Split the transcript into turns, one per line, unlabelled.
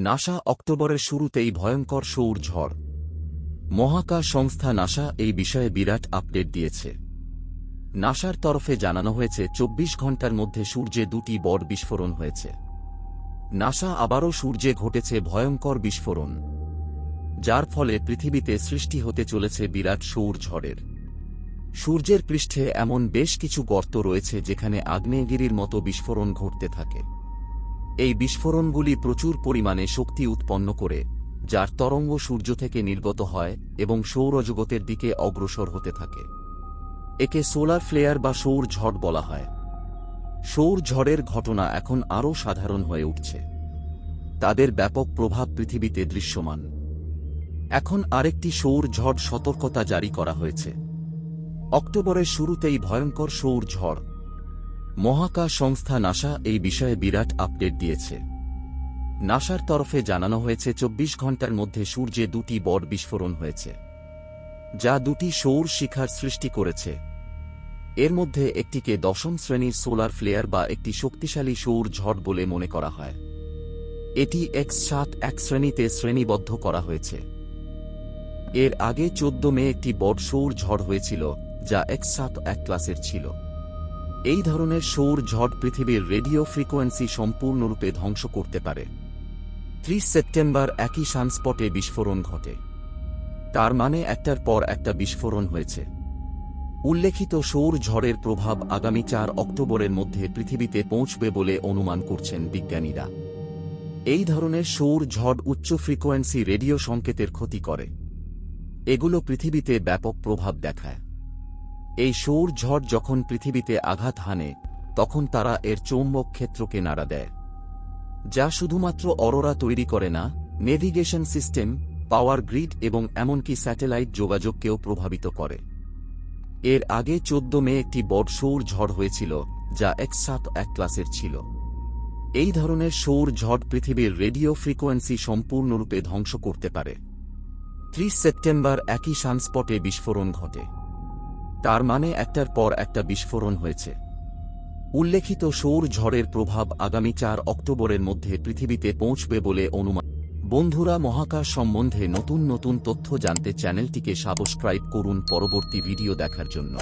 NASA অক্টোবরের শুরুতেই ভয়ঙ্কর সৌর ঝড়। মহাকাশ সংস্থা নাসা এই বিষয়ে বিরাট আপডেট দিয়েছে। নাসার তরফে জানানো হয়েছে, চব্বিশ ঘণ্টার মধ্যে সূর্যে দুটি বড় বিস্ফোরণ হয়েছে। নাসা আবারও সূর্যে ঘটেছে ভয়ঙ্কর বিস্ফোরণ, যার ফলে পৃথিবীতে সৃষ্টি হতে চলেছে বিরাট সৌর ঝড়ের। সূর্যের পৃষ্ঠে এমন বেশ কিছু গর্ত রয়েছে যেখানে আগ্নেয়গিরির মতো বিস্ফোরণ ঘটতে থাকে। এই বিস্ফোরণগুলি প্রচুর পরিমাণে শক্তি উৎপন্ন করে, যার তরঙ্গ সূর্য থেকে নির্গত হয় এবং সৌরজগতের দিকে অগ্রসর হতে থাকে। একে সোলার ফ্লেয়ার বা সৌর ঝড় বলা হয়। সৌর ঝড়ের ঘটনা এখন আরও সাধারণ হয়ে উঠছে। তাদের ব্যাপক প্রভাব পৃথিবীতে দৃশ্যমান। এখন আরেকটি সৌর ঝড় সতর্কতা জারি করা হয়েছে। অক্টোবরের শুরুতেই ভয়ঙ্কর সৌর ঝড় মহাকাশ সংস্থা নাসা এই বিষয়ে বিরাট আপডেট দিয়েছে। নাসার তরফে জানানো হয়েছে, চব্বিশ ঘণ্টার মধ্যে সূর্যে দুটি বড় বিস্ফোরণ হয়েছে, যা দুটি সৌর শিখার সৃষ্টি করেছে। এর মধ্যে একটিকে দশম শ্রেণির সোলার ফ্লেয়ার বা একটি শক্তিশালী সৌর ঝড় বলে মনে করা হয়। এটি এক্স সাত, এক শ্রেণীতে শ্রেণীবদ্ধ করা হয়েছে। এর আগে চোদ্দ মে একটি বড় সৌর ঝড় হয়েছিল, যা এক্স সাত, এক ক্লাসের ছিল। এই ধরনের সৌর ঝড় পৃথিবীর রেডিও ফ্রিকোয়েন্সি সম্পূর্ণরূপে ধ্বংস করতে পারে। ত্রিশ সেপ্টেম্বর একই সানস্পটে বিস্ফোরণ ঘটে। তার মানে একটার পর একটা বিস্ফোরণ হয়েছে। উল্লেখিত সৌর ঝড়ের প্রভাব আগামী চার অক্টোবরের মধ্যে পৃথিবীতে পৌঁছবে বলে অনুমান করছেন বিজ্ঞানীরা। এই ধরনের সৌর ঝড় উচ্চ ফ্রিকোয়েন্সি রেডিও সংকেতের ক্ষতি করে। এগুলো পৃথিবীতে ব্যাপক প্রভাব দেখায়। এই সৌর ঝড় যখন পৃথিবীতে আঘাত হানে, তখন তারা এর চৌম্বক ক্ষেত্রকে নাড়া দেয়, যা শুধুমাত্র অরোরা তৈরি করে না, নেভিগেশন সিস্টেম, পাওয়ার গ্রিড এবং এমনকি স্যাটেলাইট যোগাযোগকেও প্রভাবিত করে। এর আগে চোদ্দ মে একটি বড় সৌর ঝড় হয়েছিল, যা এক সাত এক ক্লাসের ছিল। এই ধরনের সৌর ঝড় পৃথিবীর রেডিও ফ্রিকোয়েন্সি সম্পূর্ণরূপে ধ্বংস করতে পারে। ত্রিশ সেপ্টেম্বর একই সানস্পটে বিস্ফোরণ ঘটে। তার মানে একটার পর একটা বিস্ফোরণ হয়েছে। উল্লেখিত সৌর ঝড়ের প্রভাব আগামী চার অক্টোবরের মধ্যে পৃথিবীতে পৌঁছবে বলে অনুমান। বন্ধুরা, মহাকাশ সম্বন্ধে নতুন নতুন তথ্য জানতে চ্যানেলটিকে সাবস্ক্রাইব করুন পরবর্তী ভিডিও দেখার জন্য।